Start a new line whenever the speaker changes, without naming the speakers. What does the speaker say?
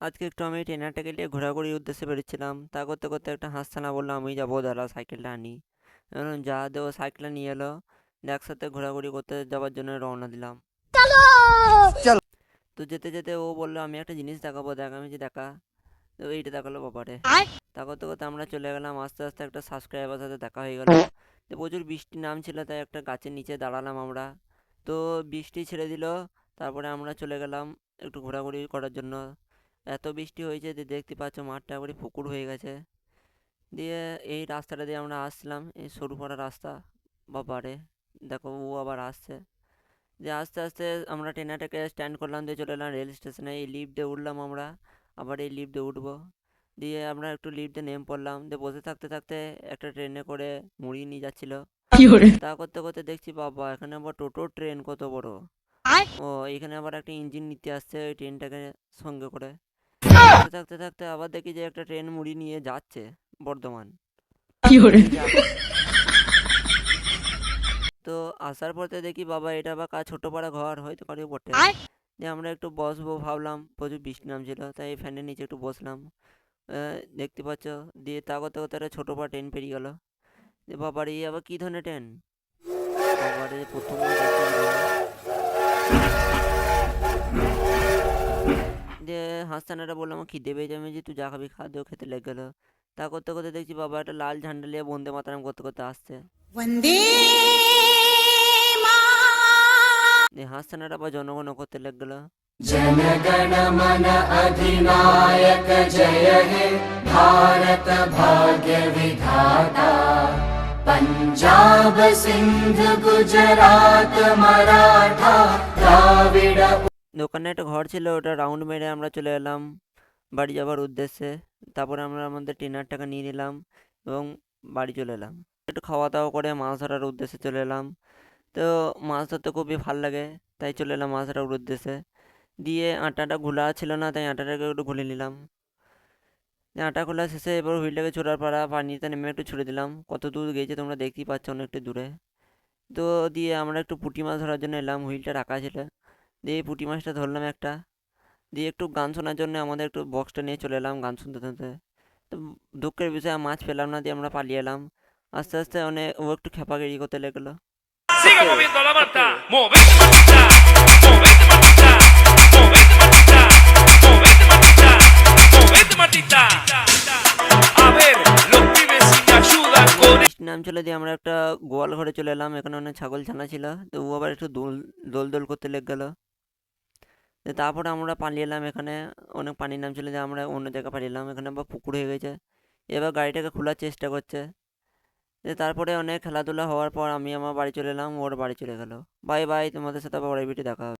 আজকে একটু আমি ট্রেনারটাকে নিয়ে ঘোরাঘুরির উদ্দেশ্যে বেরোচ্ছিলাম। তা করতে করতে একটা হাঁসছানা বলল আমি যাব দাঁড়া সাইকেলটা আনি। বললাম যা দেবো সাইকেলটা নিয়ে এলো। একসাথে ঘোরাঘুরি করতে যাওয়ার জন্য রওনা দিলাম। তো যেতে যেতে ও বলল আমি একটা জিনিস দেখাবো দেখ আমি যে দেখা। তো এইটা দেখাল বাবারে তা করতে করতে আমরা চলে গেলাম আস্তে আস্তে একটা সাবস্ক্রাইবার সাথে দেখা হয়ে গেল। তো প্রচুর বৃষ্টি নামছিল তাই একটা গাছের নিচে দাঁড়ালাম আমরা। তো বৃষ্টি ছেড়ে দিল তারপরে আমরা চলে গেলাম একটু ঘোরাঘুরি করার জন্য। এত বৃষ্টি হয়েছে যে দেখতে পাচ্ছ মাঠটা একবারে পুকুর হয়ে গেছে। দিয়ে এই রাস্তাটা দিয়ে আমরা আসছিলাম এই সরু পাড়া রাস্তা বাবারে দেখো ও আবার আসছে। দিয়ে আস্তে আস্তে আমরা ট্রেনারটাকে স্ট্যান্ড করলাম দিয়ে চলে এলাম রেল স্টেশনে এই লিফটে উঠলাম আমরা আবার এই লিফটে উঠবো। দিয়ে আমরা একটু লিফটে নেমে পড়লাম। দিয়ে বসে থাকতে থাকতে একটা ট্রেনে করে মুড়ি নিয়ে যাচ্ছিল। তা করতে করতে দেখছি বাবা এখানে আবার টোটো ট্রেন কত বড়। ও এখানে আবার একটা ইঞ্জিন নিতে আসছে ওই ট্রেনটাকে সঙ্গে করে। থাকতে থাকতে থাকতে আবার দেখি যে একটা ট্রেন মুড়ি নিয়ে যাচ্ছে বর্ধমান। তো আসার পথে দেখি বাবা এটা বা কার ছোট পাড়া ঘর হয়তো কারও বটে যে আমরা একটু বসবো ভাবলাম প্রচুর বৃষ্টি নামছিল তাই ফ্যানের নিচে একটু বসলাম। দেখতে পাচ্ছ দিয়ে তা করতে করতে একটা ছোটো পাড়া ট্রেন পেরিয়ে গেল। যে বাবার এই আবার কী ধরনের ট্রেন বাবারে প্রথম দিয়ে হাসতানাটা বললাম আমার খিদে পেয়ে যাবে যে তুই যা খাবি খা দিয়েও খেতে লেগে গেলো তা করতে করতে দেখছি বাবা একটা লাল ঝান্ডা নিয়ে বন্দে মাতারাম করতে করতে আসছে
वन्दे
দিয়ে হাসতানাটা আবার জনগণ করতে লেগে গেলো
जनगण मन अधिनायक जय हे भारत भाग्य विधाता पंजाब सिंध गुजरात मराठा द्राविड
দোকানে একটা ঘর ছিল, ওটা রাউন্ড মেরে আমরা চলে এলাম বাড়ি যাওয়ার উদ্দেশ্যে। তারপরে আমরা আমাদের ট্রেনার টাকা নিয়ে নিলাম এবং বাড়ি চলে এলাম। একটু খাওয়া দাওয়া করে মাছ ধরার উদ্দেশ্যে চলে এলাম। তো মাছ ধরতে খুবই ভালো লাগে, তাই চলে এলাম মাছ ধরার উদ্দেশ্যে। দিয়ে আটাটা ঘোলা ছিল না, তাই আটাটাকে একটু ঘুলে নিলাম। আটা খোলা শেষে এবার হুইলটাকে ছোড়ার পাড়া পানিতে নেমে একটু ছুড়ে দিলাম। কত দূর গিয়েছে তোমরা দেখতেই পাচ্ছ অনেকটা দূরে। তো দিয়ে আমরা একটু পুঁটি মাছ ধরার জন্য এলাম, হুইলটা রাখা ছিল। দিয়ে পুঁটি মাছটা ধরলাম একটা। দিয়ে একটু গান শোনার জন্য আমাদের একটু বক্সটা নিয়ে চলে এলাম গান শুনতে শুনতে। তো দুঃখের বিষয়ে মাছ পেলাম না দিয়ে আমরা পালিয়ে এলাম। আস্তে আস্তে অনেক ও একটু খেপাগিরি করতে লেগেলো। নাম চলে দিয়ে আমরা একটা গোয়াল ঘরে চলে এলাম। এখানে অনেক ছাগল ছানা ছিল। তো ও আবার একটু দোল দোল দোল করতে লেগে গেলো। তারপরে আমরা পালিয়ে এলাম এখানে, অনেক পানি নাম যে আমরা অন্য জায়গায় পালিয়ে এলাম। এখানে আবার পুকুর হয়ে গেছে। এবার গাড়িটাকে খোলার চেষ্টা করছে। যে তারপরে অনেক খেলাধুলা হওয়ার পর আমি আমার বাড়ি চলে এলাম, ওর বাড়ি চলে গেল। বাই বাই, তোমাদের সাথে আবার পরের ভিডিও দেখা হবে।